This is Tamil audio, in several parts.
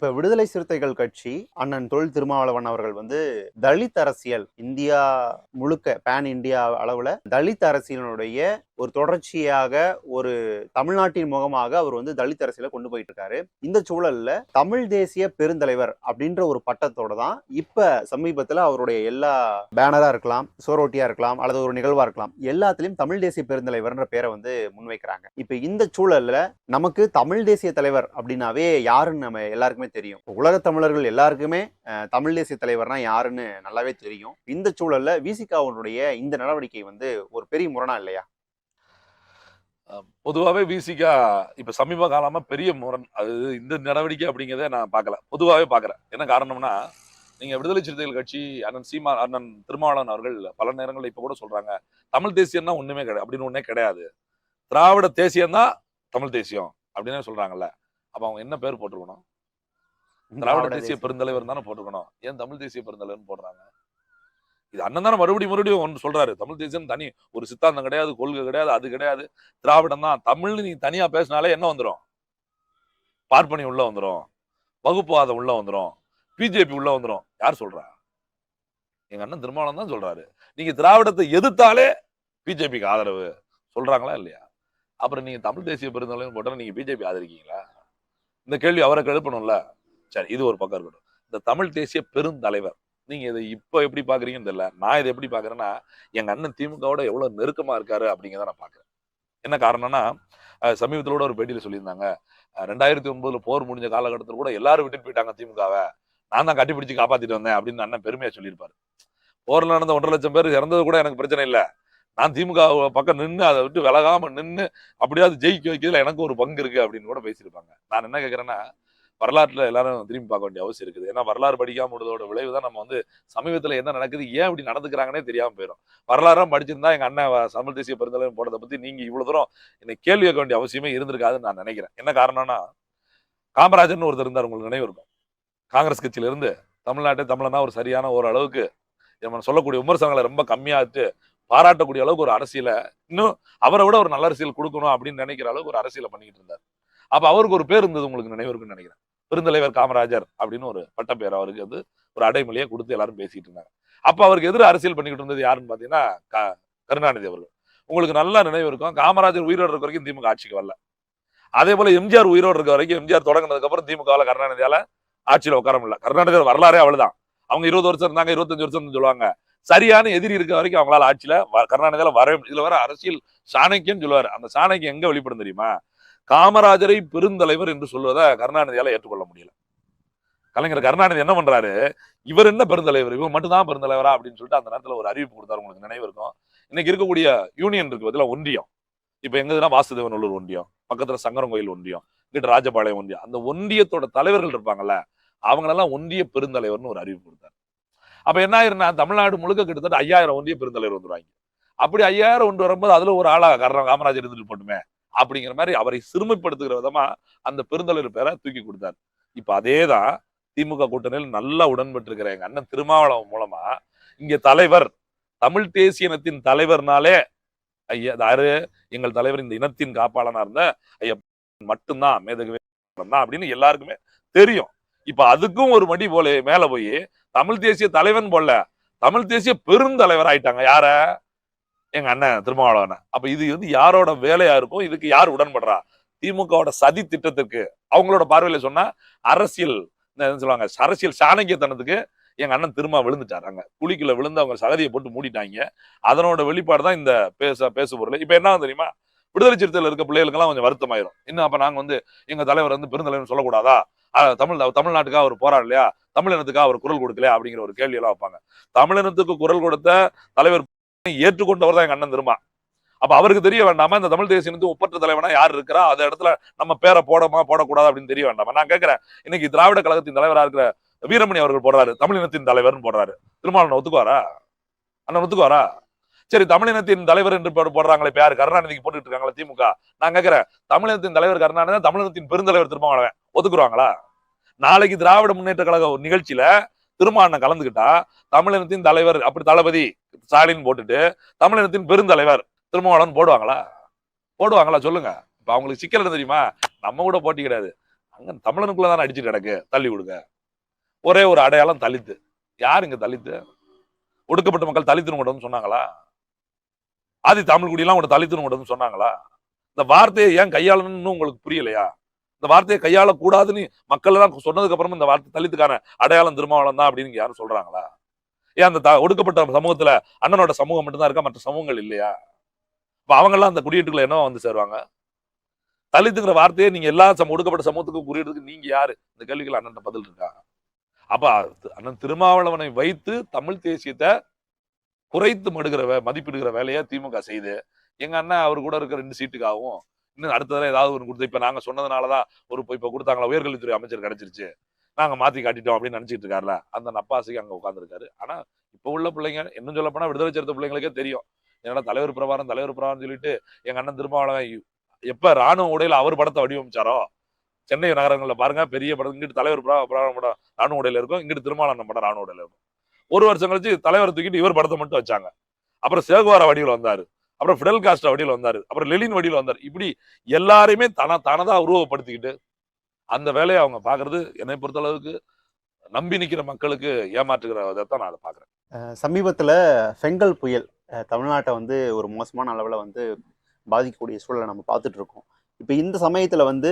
இப்ப விடுதலை சிறுத்தைகள் கட்சி அண்ணன் தொழில் திருமாவளவன் அவர்கள் வந்து தலித் அரசியல் இந்தியா முழுக்க பேன் இந்தியா அளவுல தலித் அரசியலினுடைய ஒரு தொடர்ச்சியாக ஒரு தமிழ்நாட்டின் முகமாக அவர் வந்து தலித் அரசியல கொண்டு போயிட்டு இருக்காரு இந்த சூழல்ல தமிழ் தேசிய பெருந்தலைவர் அப்படின்ற ஒரு பட்டத்தோட தான் இப்ப சமீபத்துல அவருடைய எல்லா பேனரா இருக்கலாம் சோரோட்டியா இருக்கலாம் அல்லது ஒரு நிகழ்வா இருக்கலாம் எல்லாத்திலையும் தமிழ் தேசிய பெருந்தலைவர்ன்ற பேரை வந்து முன்வைக்கிறாங்க. இப்ப இந்த சூழல்ல நமக்கு தமிழ் தேசிய தலைவர் அப்படின்னாவே யாருன்னு நம்ம எல்லாருக்குமே தெரியும். உலக தமிழர்கள் எல்லாருக்குமே தமிழ் தேசிய தலைவர்னா யாருன்னு நல்லாவே தெரியும். இந்த சூழல்ல விசிகாவுடைய இந்த நடவடிக்கை வந்து ஒரு பெரிய முரணா இல்லையா? பொதுவாகவே விசிகா இப்ப சமீப காலமா பெரிய முரண் அது இந்த நடவடிக்கை அப்படிங்கிறத நான் பார்க்கல. பொதுவாகவே பார்க்கறேன் என்ன காரணம்னா நீங்க விடுதலை சிறுத்தைகள் கட்சி அண்ணன் சீமா அண்ணன் திருமாவளவன் அவர்கள் பல நேரங்கள்ல இப்ப கூட சொல்றாங்க தமிழ் தேசியம்னா ஒண்ணுமே கிடையாது அப்படின்னு ஒண்ணே கிடையாது. திராவிட தேசியம் தான் தமிழ் தேசியம் அப்படின்னு சொல்றாங்கல்ல. அப்ப அவங்க என்ன பேர் போட்டிருக்கணும்? திராவிட தேசிய பெருந்தலைவர் தானே போட்டிருக்கணும். ஏன் தமிழ் தேசிய பெருந்தலைவர்னு போடுறாங்க? இது அண்ணன் தானே மறுபடியும் மறுபடியும் ஒன்று சொல்றாரு. தமிழ் தேசியம் தனி ஒரு சித்தாந்தம் கிடையாது கொள்கை கிடையாது அது கிடையாது. திராவிடம் தான். தமிழ்னு நீ தனியா பேசினாலே என்ன வந்துடும் பார்ப்பனி உள்ள வந்துடும் வகுப்புவாதம் உள்ள வந்துடும் பிஜேபி உள்ள வந்துடும் யார் சொல்றா? எங்க அண்ணன் திருமாவளம் தான் சொல்றாரு. நீங்க திராவிடத்தை எதிர்த்தாலே பிஜேபிக்கு ஆதரவு. சொல்றாங்களா இல்லையா? அப்புறம் நீங்க தமிழ் தேசிய பெருந்தலைன்னு போட்டா நீங்க பிஜேபி ஆதரிக்கீங்களா இந்த கேள்வி அவரை எழுப்பணும்ல சரி இது ஒரு பக்கம் இருக்கட்டும். இந்த தமிழ் தேசிய பெருந்தலைவர். நீங்க இதை இப்ப எப்படி பாக்குறீங்கன்னு தெரியல. நான் இதை எப்படி பாக்குறேன்னா எங்க அண்ணன் திமுகவோட எவ்வளவு நெருக்கமா இருக்காரு அப்படிங்கிறத நான் பாக்குறேன். என்ன காரணம்னா அஹ் சமீபத்துல கூட ஒரு பேட்டியில சொல்லியிருந்தாங்க. ரெண்டாயிரத்தி ஒன்பதுல போர் முடிஞ்ச காலகட்டத்தில் கூட எல்லாரும் விட்டுட்டு போயிட்டாங்க திமுகவை. நான் தான் கட்டிப்பிடிச்சு காப்பாத்திட்டு வந்தேன் அப்படின்னு அண்ணன் பெருமையா சொல்லியிருப்பாரு. போர்ல நடந்த ஒன்றரை லட்சம் பேர் இறந்தது கூட எனக்கு பிரச்சனை இல்லை. நான் திமுக பக்கம் நின்று அதை விட்டு விலகாம நின்று அப்படியாவது ஜெயிக்க வைக்கிறதுல எனக்கு ஒரு பங்கு இருக்கு அப்படின்னு கூட பேசியிருப்பாங்க. நான் என்ன கேட்கறேன்னா வரலாற்றில் எல்லாரும் திரும்பி பார்க்க வேண்டிய அவசியம் இருக்குது. ஏன்னா வரலாறு படிக்காம விடுதோட விளைவு தான் நம்ம வந்து சமீபத்துல என்ன நடக்குது ஏன் இப்படி நடந்துக்கிறாங்கன்னே தெரியாம போயிடும் வரலாறாக படிச்சிருந்தா எங்க அண்ணன் தமிழ் தேசிய பெருந்தலைவன் போனதை பத்தி நீங்க இவ்வளோ தூரம் என்னை கேள்வி கேட்க வேண்டிய அவசியமே இருந்திருக்காதுன்னு நான் நினைக்கிறேன். என்ன காரணம்னா காமராஜர்னு ஒருத்தர் இருந்தார் உங்களுக்கு நினைவு இருக்கும் காங்கிரஸ் கட்சியில இருந்து தமிழ்நாட்டை தமிழனா ஒரு சரியான ஓரளவுக்கு நம்ம சொல்லக்கூடிய விமர்சனங்களை ரொம்ப கம்மியாச்சு பாராட்டக்கூடிய அளவுக்கு ஒரு அரசியலை இன்னும் அவரை விட ஒரு நல்ல அரசியல் கொடுக்கணும் அப்படின்னு நினைக்கிற அளவுக்கு ஒரு அரசியலை பண்ணிட்டு இருந்தார். அப்ப அவருக்கு ஒரு பேர் இருந்தது உங்களுக்கு நினைவு இருக்குன்னு நினைக்கிறேன். பெருந்தலைவர் காமராஜர் அப்படின்னு ஒரு பட்டப்பேர் அவருக்கு வந்து ஒரு அடைமொழியை கொடுத்து எல்லாரும் பேசிட்டு இருந்தாங்க. அப்ப அவருக்கு எதிர அரசியல் பண்ணிக்கிட்டு இருந்தது யாருன்னு பாத்தீங்கன்னா க- கருணாநிதி அவர்கள். உங்களுக்கு நல்ல நினைவு இருக்கும் காமராஜர் உயிரோடு இருக்க வரைக்கும் திமுக ஆட்சிக்கு வரல. அதே போல எம்ஜிஆர் உயிரோடு இருக்க வரைக்கும் எம்ஜிஆர் தொடங்கினதுக்கு அப்புறம் திமுகவில் கருணாநிதியால ஆட்சியில உட்கார முடியல. கருணாநிதி வரலாறே அவ்வளவுதான் அவங்க இருபது வருஷம் இருந்தாங்க இருபத்தஞ்சு வருஷம் சொல்லுவாங்க. சரியான எதிரி இருக்க வரைக்கும் அவங்களால ஆட்சியில வ- கருணாநிதியால வர இதுல வர அரசியல் சாணக்கியம் சொல்லுவாரு. அந்த சாணக்கியம் எங்க வெளிப்படும் தெரியுமா? காமராஜரை பெருந்தலைவர் என்று சொல்வதை கருணாநிதியால ஏற்றுக்கொள்ள முடியல. கலைஞர் கருணாநிதி என்ன பண்றாரு? இவர் என்ன பெருந்தலைவர்? இவர் மட்டும்தான் பெருந்தலைவரா அப்படின்னு சொல்லிட்டு அந்த நேரத்துல ஒரு அறிவிப்பு கொடுத்தாரு. உங்களுக்கு நினைவு இருக்கும். இன்னைக்கு இருக்கக்கூடிய யூனியன் இருக்கு பதிலாக ஒன்றியம். இப்ப எங்கதுன்னா வாசுதேவன் உள்ளூர் ஒன்றியம். பக்கத்துல சங்கரங்கோயில் ஒன்றியம். கிட்ட ராஜபாளையம் ஒன்றியம். அந்த ஒன்றியத்தோட தலைவர்கள் இருப்பாங்கல்ல அவங்களெல்லாம் ஒன்றிய பெருந்தலைவர்னு ஒரு அறிவிப்பு கொடுத்தாரு. அப்ப என்ன ஆயிருந்தா தமிழ்நாடு முழுக்க கிட்டத்தட்ட ஐயாயிரம் ஒன்றிய பெருந்தலைவர் வந்துருவாங்க. அப்படி ஐயாயிரம் ஒன்று வரும்போது அதுல ஒரு ஆளா கரண காமராஜர் இருந்துட்டு போட்டுமே. அப்படிங்கிற மாதிரி அவரை சிறுமைப்படுத்துகிற விதமா அந்த பெருந்தலைவர் பேரை தூக்கி கொடுத்தாரு. இப்ப அதேதான் திமுக கூட்டணியில் நல்லா உடன்பட்டு இருக்கிற எங்க அண்ணன் திருமாவளவன் மூலமா இங்க தலைவர் தமிழ் தேசிய இனத்தின் தலைவர்னாலே ஐயா யாரு? எங்கள் தலைவர் இந்த இனத்தின் காப்பாளனா இருந்த ஐயா மட்டும்தான் மேதகவே தான் அப்படின்னு எல்லாருக்குமே தெரியும். இப்ப அதுக்கும் ஒரு மடி போல மேல போய் தமிழ் தேசிய தலைவன் போல தமிழ் தேசிய பெருந்தலைவர் ஆயிட்டாங்க யார? எங்க அண்ணன் திருமாவளவன. அப்ப இது வந்து யாரோட வேலையா இருக்கும் இதுக்கு யார் உடன்படுறா? திமுகவோட சதி திட்டத்திற்கு. அவங்களோட பார்வையில சொன்னா அரசியல் சொல்லுவாங்க அரசியல் சாணக்கியத்தனத்துக்கு எங்க அண்ணன் திரும்ப விழுந்துட்டாராங்க குழிக்குள்ள விழுந்து அவங்க சகதியை போட்டு மூடிட்டாங்க. அதனோட வெளிப்பாடு தான் இந்த பேச பேசு பொருள் இப்ப என்ன தெரியுமா? விடுதலை சிறுத்தையில் இருக்க பிள்ளைகளுக்கெல்லாம் கொஞ்சம் வருத்தமாயிரும். இன்னும் அப்ப நாங்க வந்து எங்க தலைவர் வந்து பெருந்தலைவர் சொல்லக்கூடாதா? தமிழ் தமிழ்நாட்டுக்காக அவர் போராடலையா? தமிழினத்துக்காக அவர் குரல் கொடுக்கலையா? அப்படிங்கிற ஒரு கேள்வி எல்லாம் வைப்பாங்க. தமிழினத்துக்கு குரல் கொடுத்த தலைவர் ஏற்றுக்கொண்டவர் தான் எங்க அண்ணன் திருமா அப்ப அவருக்கு தெரிய வேண்டாமா? இந்த தமிழ் தேசியத்துக்கு ஒப்பற்ற தலைவனா யார் இருக்கிறா? அந்த இடத்துல நம்ம பேரை போடமா போடக்கூடாது அப்படின்னு தெரிய வேண்டாமா? நான் கேட்கிறேன் இன்னைக்கு திராவிட கழகத்தின் தலைவரா இருக்கிற வீரமணி அவர்கள் போடுறாரு. தமிழினத்தின் தலைவர்னு போடுறாரு. திருமாவளவன் ஒத்துக்குவாரா? அண்ணன் ஒத்துக்குவாரா? சரி தமிழினத்தின் தலைவர் என்று போடுறாங்களே பேர் யாரு? கருணாநிதிக்கு போட்டுட்டு இருக்காங்களா திமுக. நான் கேட்கிறேன் தமிழினத்தின் தலைவர் கருணாநிதி தமிழினத்தின் பெருந்தலைவர் திருமாவளவன் ஒத்துக்குறாங்களா நாளைக்கு திராவிட முன்னேற்ற கழக நிகழ்ச்சியில திருமாவளவன் கலந்துகிட்டா தமிழினத்தின் தலைவர் அப்படி தளபதி ஸ்டாலின் போட்டுட்டு தமிழினத்தின் பெருந்தலைவர் திருமாவளவன் போடுவாங்களா? போடுவாங்களா? சொல்லுங்க. இப்ப அவங்களுக்கு சிக்கல் என்ன தெரியுமா? நம்ம கூட போட்டி கிடையாது. அங்க தமிழனுக்குள்ள தானே அடிச்சுட்டு கிடக்கு. தள்ளி கொடுங்க ஒரே ஒரு அடையாளம் தலித்து. யார் இங்க தலித்து? ஒடுக்கப்பட்ட மக்கள் தலித்துன்னு கொண்டு சொன்னாங்களா? ஆதி தமிழ் குடியெல்லாம் உங்களை தலித்துன்னு சொன்னாங்களா? இந்த வார்த்தையை ஏன் கையாளணும்னு உங்களுக்கு புரியலையா? இந்த வார்த்தையை கையாளக்கூடாதுன்னு மக்கள் எல்லாம் சொன்னதுக்கு அப்புறமா இந்த வார்த்தை தலித்துக்கான அடையாளம் திருமாவளம் தான் அப்படின்னு யாரும் சொல்றாங்களா? ஏன் அந்த ஒடுக்கப்பட்ட சமூகத்துல அண்ணனோட சமூகம் மட்டும்தான் இருக்கா? மற்ற சமூகங்கள் இல்லையா? இப்போ அவங்கெல்லாம் அந்த குடியீட்டுக்குள்ள என்ன வந்து சேருவாங்க? தலித்துங்கிற வார்த்தையை நீங்க எல்லா சம ஒடுக்கப்பட்ட சமூகத்துக்கும் குறியிடுறதுக்கு நீங்க யாரு? இந்த கேள்விகள் அண்ணன் பதில் இருக்கா? அப்ப அண்ணன் திருமாவளவனை வைத்து தமிழ் தேசியத்தை குறைத்து மடுகிற வே- மதிப்பிடுகிற வேலையை திமுக செய்து எங்க அண்ணன் அவர் கூட இருக்க ரெண்டு சீட்டுக்காகவும் இன்னும் அடுத்த தடவை ஏதாவது ஒன்று கொடுத்து இப்ப நாங்க சொன்னதுனாலதான் ஒரு இப்போ கொடுத்தாங்களா? உயர்கல்வித்துறை அமைச்சர் கிடைச்சிருச்சு. நாங்க மாத்தி காட்டிட்டோம் அப்படின்னு நினைச்சிட்டு இருக்காருல அந்த நப்பாசிக்கு அங்க உட்காந்துருக்காரு ஆனா இப்ப உள்ள பிள்ளைங்க இன்னும் சொல்ல போனா விடுதலை சிறுத்தை பிள்ளைங்களுக்கே தெரியும். ஏன்னா தலைவர் பிரபாரம் தலைவர் பிரபாரம் சொல்லிட்டு எங்க அண்ணன் திருமாவளவன் எப்ப ராணுவ உடையில அவர் படத்தை வடிவமைச்சாரோ சென்னை நகரங்களில் பாருங்க பெரிய படம் இங்கிட்டு தலைவர் பிரா- பிரபாரம் படம் ராணுவ உடையில இருக்கும் இங்கிட்டு திருமாவளவன் படம் ராணுவ உடையில இருக்கும். ஒரு வருஷம் கழிச்சு தலைவர் தூக்கிட்டு இவர் படத்தை மட்டும் வச்சாங்க. அப்புறம் சேகுவார வடிவில் வந்தாரு. அப்புறம் ஃபிடல் காஸ்ட் வடிவில் வந்தாரு. அப்புறம் லெலின் வடிவில் வந்தார். இப்படி எல்லாரையுமே தன தனதா உருவப்படுத்திக்கிட்டு அந்த வேலையை அவங்க பாக்குறது என்னை பொறுத்த அளவுக்கு நம்பி நிக்கிற மக்களுக்கு ஏமாற்றுகிற விதத்தை நான் அதை பாக்குறேன் சமீபத்தில் சமீபத்துல புயல் தமிழ்நாட்டை வந்து ஒரு மோசமான அளவில் வந்து பாதிக்கக்கூடிய சூழலை நம்ம பார்த்துட்டு இருக்கோம். இப்போ இந்த சமயத்துல வந்து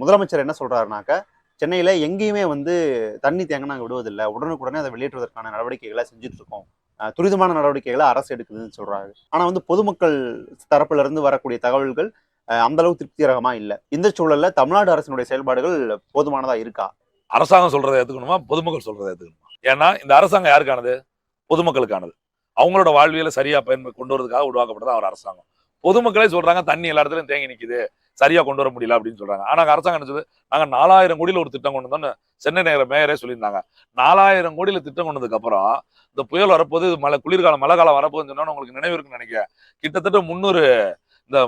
முதலமைச்சர் என்ன சொல்றாருனாக்க சென்னையில எங்கேயுமே வந்து தண்ணி தேங்க நாங்கள் விடுவதில்லை. உடனுக்குடனே அதை வெளியேற்றுவதற்கான நடவடிக்கைகளை செஞ்சுட்டு இருக்கோம். துரிதமான நடவடிக்கைகளை அரசு எடுக்குதுன்னு சொல்றாரு ஆனா வந்து பொதுமக்கள் தரப்புல இருந்து வரக்கூடிய தகவல்கள் அந்த அளவுக்கு திருப்திகரமா இல்லை. இந்த சூழல்ல தமிழ்நாடு அரசினுடைய செயல்பாடுகள் போதுமானதா இருக்கா? அரசாங்கம் சொல்றதை ஏத்துக்கணுமா? பொதுமக்கள் சொல்றதை ஏத்துக்கணுமா? ஏன்னா இந்த அரசாங்கம் யாருக்கானது? பொதுமக்களுக்கானது. அவங்களோட வாழ்வியலை சரியா பயன்ப கொண்டு வரதுக்காக உருவாக்கப்பட்டது அவர் அரசாங்கம். பொதுமக்களே சொல்றாங்க தண்ணி எல்லா இடத்துலயும் தேங்கி நிக்குது. சரியா கொண்டு வர முடியல அப்படின்னு சொல்றாங்க. ஆனா நாங்க அரசாங்கம் என்ன நாங்க நாலாயிரம் கோடியில ஒரு திட்டம் கொண்டு வந்தோம்னு சென்னை நகர மேயரே சொல்லியிருந்தாங்க. நாலாயிரம் கோடியில திட்டம் கொண்டதுக்கப்புறம் அப்புறம் இந்த புயல் வரப்போது மழை குளிர்காலம் மழை காலம் வரப்போகுதுன்னு சொன்னா உங்களுக்கு நினைவு இருக்குன்னு நினைக்கிறேன். கிட்டத்தட்ட முந்நூறு இந்த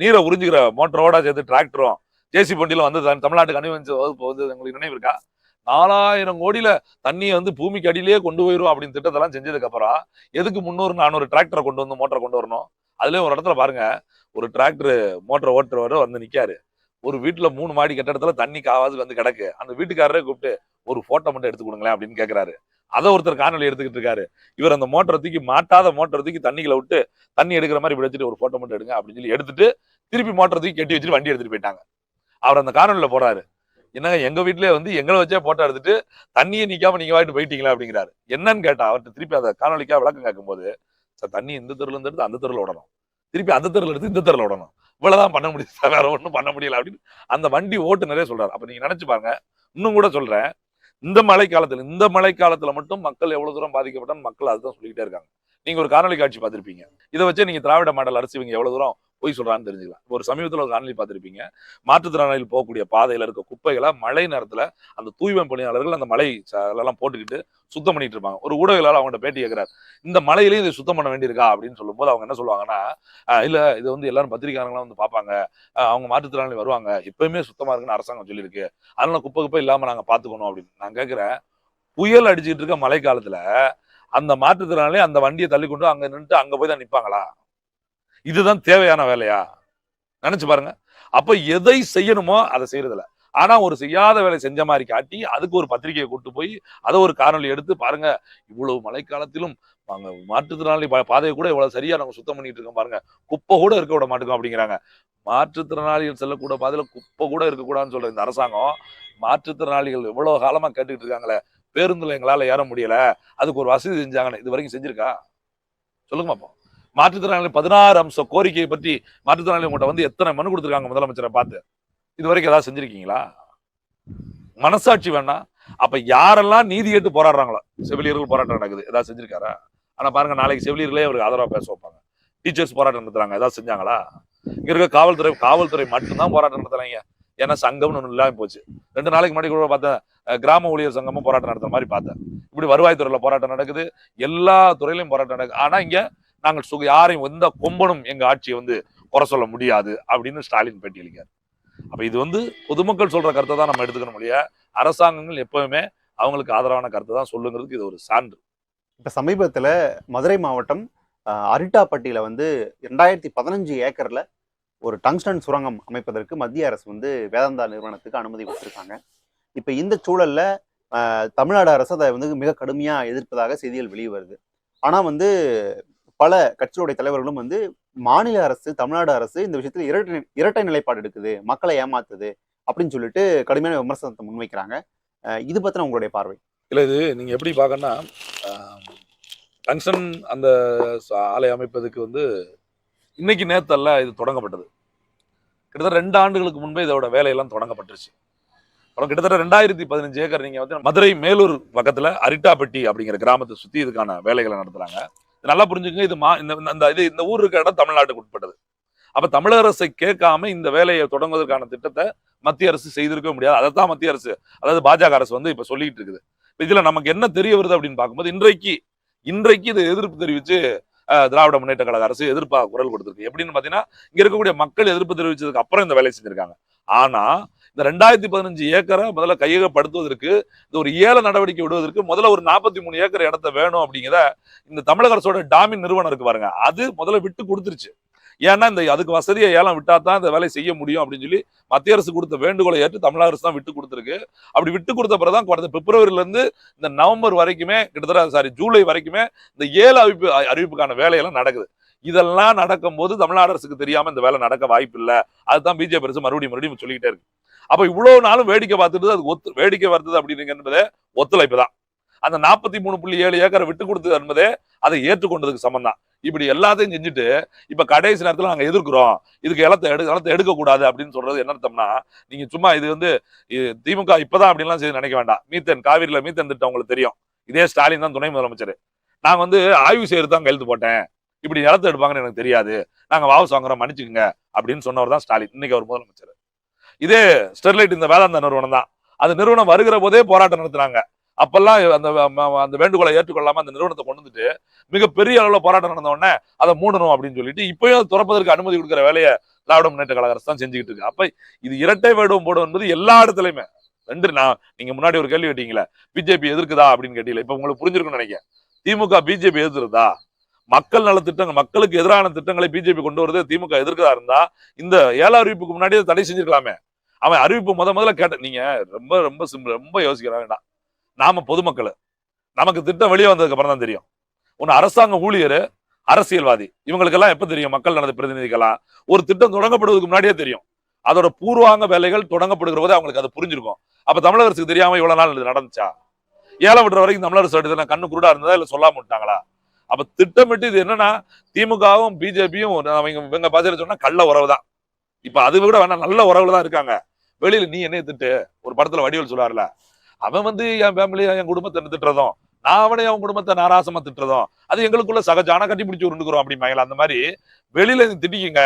நீரை உறிஞ்சிக்கிற மோட்டரோட சேர்த்து டிராக்டரும் ஜேசி பண்டியில் வந்து தமிழ்நாட்டுக்கு அனுபவிச்ச வகுப்பு வந்து உங்களுக்கு நினைவு இருக்கா? நாலாயிரம் கோடியில தண்ணியை வந்து பூமிக்கு அடியிலேயே கொண்டு போயிரும் அப்படின்னு திட்டத்தெல்லாம் செஞ்சதுக்கு அப்புறம் எதுக்கு முந்நூறு நானூறு டிராக்டரை கொண்டு வந்து மோட்டரை கொண்டு வரணும்? அதுலயும் ஒரு இடத்துல பாருங்க ஒரு டிராக்டர் மோட்டரை ஓட்டுறவர் வந்து நிக்காரு. ஒரு வீட்டுல மூணு மாடி கட்டடத்துல தண்ணி காவாது வந்து கிடக்கு. அந்த வீட்டுக்காரரே கூப்பிட்டு ஒரு போட்டோ மட்டும் எடுத்து கொடுங்களேன் அப்படின்னு கேக்குறாரு. அதை ஒருத்தர் காணொலி எடுத்துக்கிட்டு இருக்காரு. இவர் அந்த மோட்டரை தூக்கி மாட்டாத மோட்டரை தூக்கி தண்ணிகளை விட்டு தண்ணி எடுக்கிற மாதிரி இப்படி வச்சுட்டு ஒரு போட்டோ மட்டும் எடுங்க அப்படின்னு சொல்லி எடுத்துட்டு திருப்பி மோட்டரை தூக்கி கட்டி வச்சுட்டு வண்டி எடுத்துட்டு போயிட்டாங்க. அவர் அந்த காணொலியில போறாரு. என்னங்க எங்க வீட்லயே வந்து எங்களை வச்சே போட்டோ எடுத்துட்டு தண்ணியை நிக்காம நீங்க வாங்கிட்டு போயிட்டீங்களா? அப்படிங்கிறாரு. என்னன்னு கேட்டா அவர்கிட்ட திருப்பி அந்த காணொலிக்கா விளக்கம் கேட்கும்போது சார் தண்ணி இந்த தெருல இருந்து அந்த தெருல விடணும். திருப்பி அந்த தெருல எடுத்து இந்த தெருல விடணும். இவ்வளவுதான் பண்ண முடியுது. சார் வேற ஒன்றும் பண்ண முடியல அப்படின்னு அந்த வண்டி ஓட்டுநரே சொல்றாரு. அப்ப நீங்க நினைச்சு பாருங்க. இன்னும் கூட சொல்றேன். இந்த மழை காலத்துல இந்த மழை காலத்துல மட்டும் மக்கள் எவ்வளவு தூரம் பாதிக்கப்பட்டான்னு மக்கள் அதுதான் சொல்லிக்கிட்டே இருக்காங்க. நீங்க ஒரு காணொலி காட்சி பார்த்திருப்பீங்க. இதை வச்சு நீங்க திராவிட மாடல் அரசு இவங்க எவ்வளவு தூரம் பொய் சொல்றான்னு தெரிஞ்சுக்கலாம். ஒரு சமீபத்துல ஒரு காணொலி பார்த்துருப்பீங்க. மாற்றுத்திறனாளிகள் போகக்கூடிய பாதையில் இருக்க குப்பைகளை மழை நேரத்துல அந்த தூய்மை பணியாளர்கள் அந்த மழை எல்லாம் போட்டுக்கிட்டு சுத்தம் பண்ணிட்டு இருப்பாங்க. ஒரு ஊடகங்களால் அவங்கள்ட்ட பேட்டி கேட்கிறார். இந்த மலையிலையும் இதை சுத்தம் பண்ண வேண்டியிருக்கா? அப்படின்னு சொல்லும்போது அவங்க என்ன சொல்லுவாங்கன்னா இல்லை இல்ல இது வந்து எல்லாரும் பத்திரிகையாளர்களும் வந்து பார்ப்பாங்க. அவங்க மாற்றுத்திறனாளி வருவாங்க. எப்பயுமே சுத்தமா இருக்குன்னு அரசாங்கம் சொல்லியிருக்கு. அதனால குப்பை குப்பை இல்லாம நாங்க பாத்துக்கணும் அப்படின்னு. நான் கேட்குறேன் புயல் அடிச்சுக்கிட்டு இருக்க மழை காலத்துல அந்த மாற்றுத்திறனாளி அந்த வண்டியை தள்ளி கொண்டு அங்க நின்னுட்டு அங்க போய் தான் நிற்பாங்களா இதுதான் தேவையான வேலையா? நினைச்சு பாருங்க. அப்ப எதை செய்யணுமோ அதை செய்யறதில்ல. ஆனா ஒரு செய்யாத வேலை செஞ்ச மாதிரி காட்டி அதுக்கு ஒரு பத்திரிகையை கூட்டு போய் அதை ஒரு காரணம் எடுத்து பாருங்க. இவ்வளவு மழைக்காலத்திலும் நாங்க மாற்றுத்திறனாளி பா- பாதையை கூட இவ்வளவு சரியா நாங்க சுத்தம் பண்ணிட்டு இருக்கோம் பாருங்க. குப்பை கூட இருக்க விட மாட்டோம் அப்படிங்கிறாங்க. மாற்றுத்திறனாளிகள் செல்லக்கூட பாதையில குப்பை கூட இருக்கக்கூடாதுன்னு சொல்ற இந்த அரசாங்கம் மாற்றுத்திறனாளிகள் எவ்வளவு காலமா கேட்டுக்கிட்டு இருக்காங்களே? பேருந்துல எங்களால ஏற முடியல. அதுக்கு ஒரு வசதி செஞ்சாங்கன்னு. இது வரைக்கும் செஞ்சிருக்கா? சொல்லுங்க பாப்போம். மாற்றுத்திறனாளி பதினாறு அம்ச கோரிக்கையை பற்றி மாற்றுத்திறனாளி உங்கள்கிட்ட வந்து எத்தனை மனு கொடுத்துருக்காங்க முதலமைச்சரை பார்த்து? இது வரைக்கும் ஏதாவது செஞ்சிருக்கீங்களா? மனசாட்சி வேணாம் அப்ப யாரெல்லாம் நீதி கேட்டு போராடுறாங்களோ செவிலியர்கள் போராட்டம் நடக்குது. ஏதாவது செஞ்சிருக்காரா? ஆனா பாருங்க நாளைக்கு செவிலியர்களே அவருக்கு ஆதரவா பேச வைப்பாங்க. டீச்சர்ஸ் போராட்டம் நடத்துறாங்க. ஏதாவது செஞ்சாங்களா? இங்க இருக்க காவல்துறை காவல்துறை மட்டும்தான் போராட்டம் நடத்துறாங்க. ஏன்னா சங்கம்னு ஒண்ணு இல்லாமல் போச்சு. ரெண்டு நாளைக்கு முன்னாடி கூட பார்த்தேன் கிராம ஊழியர் சங்கமும் போராட்டம் நடத்துற மாதிரி பார்த்தேன். இப்படி வருவாய்த்துறையில் போராட்டம் நடக்குது. எல்லா துறையிலும் போராட்டம் நடக்குது. ஆனா இங்க நாங்கள் சுக யாரையும் எந்த கொம்பனும் எங்க ஆட்சியை வந்து குறை சொல்ல முடியாது அப்படின்னு ஸ்டாலின் பேட்டியளிக்கார் அப்ப இது வந்து பொதுமக்கள் சொல்ற கருத்தை தான் நம்ம எடுத்துக்கணும் முடிய அரசாங்கங்கள் எப்பவுமே அவங்களுக்கு ஆதரவான கருத்தை தான் சொல்லுங்கிறதுக்கு இது ஒரு சான்று. இப்ப சமீபத்துல மதுரை மாவட்டம் அரிட்டாப்பட்டியில வந்து ரெண்டாயிரத்தி பதினஞ்சு ஏக்கர்ல ஒரு டங்ஸ்டன் சுரங்கம் அமைப்பதற்கு மத்திய அரசு வந்து வேதாந்தா நிறுவனத்துக்கு அனுமதி கொடுத்துருக்காங்க. இப்போ இந்த சூழல்ல தமிழ்நாடு அரசு அதை வந்து மிக கடுமையாக எதிர்ப்பதாக செய்திகள் வெளியே வருது ஆனால் வந்து பல கட்சிகளுடைய தலைவர்களும் வந்து மாநில அரசு தமிழ்நாடு அரசு இந்த விஷயத்தில் இரட்டை இரட்டை நிலைப்பாடு எடுக்குது. மக்களை ஏமாத்துது அப்படின்னு சொல்லிட்டு கடுமையான விமர்சனத்தை முன்வைக்கிறாங்க. இது பத்தின உங்களுடைய பார்வை? இல்ல இது நீங்க எப்படி பார்க்கணும்னா டங்ஷன் அந்த ஆலை அமைப்பதுக்கு வந்து இன்னைக்கு நேத்தல்ல இது தொடங்கப்பட்டது. கிட்டத்தட்ட ரெண்டு ஆண்டுகளுக்கு முன்பே இதோட வேலையெல்லாம் தொடங்கப்பட்டுருச்சு. அப்புறம் கிட்டத்தட்ட ரெண்டாயிரத்தி பதினஞ்சு ஏக்கர் நீங்கள் வந்து மதுரை மேலூர் பக்கத்தில் அரிட்டாப்பட்டி அப்படிங்கிற கிராமத்தை சுற்றி இதுக்கான வேலைகளை நடத்துகிறாங்க நல்லா புரிஞ்சுக்கங்க. இது மா இந்த இது இந்த ஊர் இருக்க இடம் தமிழ்நாட்டுக்கு உட்பட்டது. அப்ப தமிழக அரசை கேட்காம இந்த வேலையை தொடங்குவதற்கான திட்டத்தை மத்திய அரசு செய்திருக்க முடியாது. அதைத்தான் மத்திய அரசு அதாவது பாஜக அரசு வந்து இப்ப சொல்லிட்டு இருக்குது. இதுல நமக்கு என்ன தெரிய வருது அப்படின்னு பார்க்கும்போது இன்றைக்கு இன்றைக்கு இதை எதிர்ப்பு தெரிவிச்சு திராவிட முன்னேற்ற கழக அரசு எதிர்ப்பா குரல் கொடுத்திருக்கு. எப்படின்னு பாத்தீங்கன்னா இங்க இருக்கக்கூடிய மக்கள் எதிர்ப்பு தெரிவிச்சதுக்கு அப்புறம் இந்த வேலையை செஞ்சிருக்காங்க. ஆனா இந்த ரெண்டாயிரத்தி பதினஞ்சு ஏக்கரை முதல்ல கையகப்படுத்துவதற்கு இந்த ஒரு ஏல நடவடிக்கை விடுவதற்கு முதல்ல ஒரு நாற்பத்தி மூணு ஏக்கர் இடத்த வேணும் அப்படிங்கிறத இந்த தமிழக அரசோட டாமின் நிறுவனம் இருக்கு பாருங்க. அது முதல்ல விட்டு கொடுத்துருச்சு. ஏன்னா இந்த அதுக்கு வசதியை ஏலம் விட்டா தான் இந்த வேலையை செய்ய முடியும் அப்படின்னு சொல்லி மத்திய அரசு கொடுத்த வேண்டுகோளை ஏற்று தமிழக அரசு தான் விட்டு கொடுத்துருக்கு. அப்படி விட்டு கொடுத்த பிறகுதான் கடந்த பிப்ரவரியிலேருந்து இந்த நவம்பர் வரைக்குமே கிட்டத்தட்ட சாரி ஜூலை வரைக்குமே இந்த ஏழு அறிவிப்பு அறிவிப்புக்கான வேலையெல்லாம் நடக்குது. இதெல்லாம் நடக்கும்போது தமிழ்நாடு அரசுக்கு தெரியாம இந்த வேலை நடக்க வாய்ப்பு இல்லை அதுதான் பிஜேபி அரசு மறுபடியும் மறுபடியும் சொல்லிக்கிட்டே இருக்கு. அப்ப இவ்வளவு நாளும் வேடிக்கை பார்த்துட்டு அது ஒத்து வேடிக்கை வருது அப்படின்னு என்பதே ஒத்துழைப்பு தான். அந்த நாற்பத்தி மூணு புள்ளி ஏழு ஏக்கரை விட்டு கொடுத்தது என்பதே அதை ஏற்றுக்கொண்டதுக்கு சமம் தான் இப்படி எல்லாத்தையும் செஞ்சுட்டு இப்ப கடைசி நேரத்தில் நாங்க எதிர்க்கிறோம். இதுக்கு இலத்தை எடு இலத்தை எடுக்கக்கூடாது அப்படின்னு சொல்றது என்ன அர்த்தம்னா நீங்க சும்மா இது வந்து திமுக இப்பதான் அப்படின்லாம் செய்து நினைக்க வேண்டாம். மீத்தன் காவிரியில மீத்தன் திட்டம் உங்களுக்கு தெரியும். இதே ஸ்டாலின் தான் துணை முதலமைச்சர். நான் வந்து ஆய்வு செய்யறது தான் கையெழுத்து போட்டேன். இப்படி நிலத்தை எடுப்பாங்கன்னு எனக்கு தெரியாது. நாங்க வாபஸ் வாங்குறோம் மன்னிச்சுக்கோங்க அப்படின்னு சொன்னவர் தான் ஸ்டாலின். இன்னைக்கு அவர் முதலமைச்சர். இதே ஸ்டெர்லைட் இந்த வேதாந்த நிறுவனம் தான். அந்த நிறுவனம் வருகிற போதே போராட்டம் நடத்துனாங்க அப்பெல்லாம் அந்த அந்த வேண்டுகோளை ஏற்றுக்கொள்ளாம அந்த நிறுவனத்தை கொண்டு வந்துட்டு மிகப்பெரிய அளவுல போராட்டம் நடந்த உடனே அதை மூடணும் அப்படின்னு சொல்லிட்டு இப்பயும் அதை திறப்பதற்கு அனுமதி கொடுக்குற வேலையை திராவிட முன்னேற்ற கழக அரசு தான் செஞ்சுக்கிட்டு இருக்கு. அப்ப இது இரட்டை வேடம் போடும் என்பது எல்லா இடத்துலயுமே. ரெண்டு நான் நீங்க முன்னாடி ஒரு கேள்வி கேட்டீங்களே பிஜேபி எதிர்க்குதா அப்படின்னு கேட்டீங்களா இப்ப உங்களுக்கு புரிஞ்சிருக்கும்னு நினைக்கிறேன். திமுக பிஜேபி எதிர்த்துருதா மக்கள் நல திட்டங்கள் மக்களுக்கு எதிரான திட்டங்களை பிஜேபி கொண்டு வருது திமுக எதிர்க்கிறதா இருந்தா இந்த ஏழ அறிவிப்புக்கு முன்னாடியே தடை செஞ்சிருக்கலாமே. அவன் அறிவிப்பு முத முதல்ல கேட்ட நீங்க ரொம்ப ரொம்ப சிம்பிள் ரொம்ப யோசிக்கிற வேண்டாம். நாம பொதுமக்கள். நமக்கு திட்டம் வெளியே வந்ததுக்கு அப்புறம் தான் தெரியும். ஒன்னு அரசாங்க ஊழியர் அரசியல்வாதி இவங்களுக்கெல்லாம் எப்ப தெரியும்? மக்கள் நடந்த பிரதிநிதிக்கெல்லாம் ஒரு திட்டம் தொடங்கப்படுவதற்கு முன்னாடியே தெரியும். அதோட பூர்வாங்க வேலைகள் தொடங்கப்படுகிற போது அவங்களுக்கு அது புரிஞ்சிருக்கும். அப்ப தமிழக அரசுக்கு தெரியாம இவ்வளவு நாள் இது நடந்துச்சா? ஏழை விடுற வரைக்கும் தமிழரசு கண்ணு குருடா இருந்ததா இல்ல சொல்லாம விட்டாங்களா? அப்ப திட்டமிட்டு இது என்னன்னா திமுகவும் பிஜேபியும் அவங்க இவங்க பாஜக சொன்னா கள்ள உறவு தான் இப்ப அது விட வேணா நல்ல உறவுல தான் இருக்காங்க. வெளியில நீ என்ன திட்டு? ஒரு படத்துல வடிவல் சொல்றாருல அவன் வந்து என் ஃபேமிலியை என் குடும்பத்தை என்ன திட்டுறதும்? நான் அவனை அவன் குடும்பத்தை நாராசமா திட்டுறதும்? அது எங்களுக்குள்ள சகஜான கட்டி பிடிச்சி உருண்டுக்கிறோம் அப்படிம்பாங்களா அந்த மாதிரி வெளியில திட்டிக்கிங்க.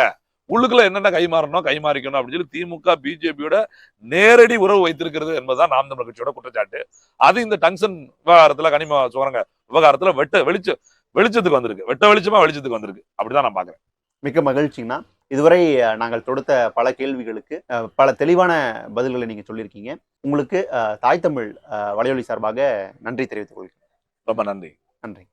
உள்ளுக்குள்ள என்னென்ன கைமாறணும் கைமாறிக்கணும் அப்படின்னு சொல்லி திமுக பிஜேபியோட நேரடி உறவு வைத்திருக்கிறது என்பதுதான் நாம் தமிழர் கட்சியோட குற்றச்சாட்டு. அது இந்த டங்ஷன் விவகாரத்துல கனிம சுரங்க விவகாரத்துல வெட்ட வெளிச்சம் வெளிச்சத்துக்கு வந்திருக்கு. வெட்ட வெளிச்சமா வெளிச்சத்துக்கு வந்திருக்கு. அப்படிதான் நான் பாக்குறேன் மிக்க மகிழ்ச்சிங்கண்ணா. இதுவரை நாங்கள் தொடுத்த பல கேள்விகளுக்கு பல தெளிவான பதில்களை நீங்க சொல்லியிருக்கீங்க. உங்களுக்கு தாய் தமிழ் வலையொலி சார்பாக நன்றி தெரிவித்துக் கொள்கிறேன். ரொம்ப நன்றி. நன்றி.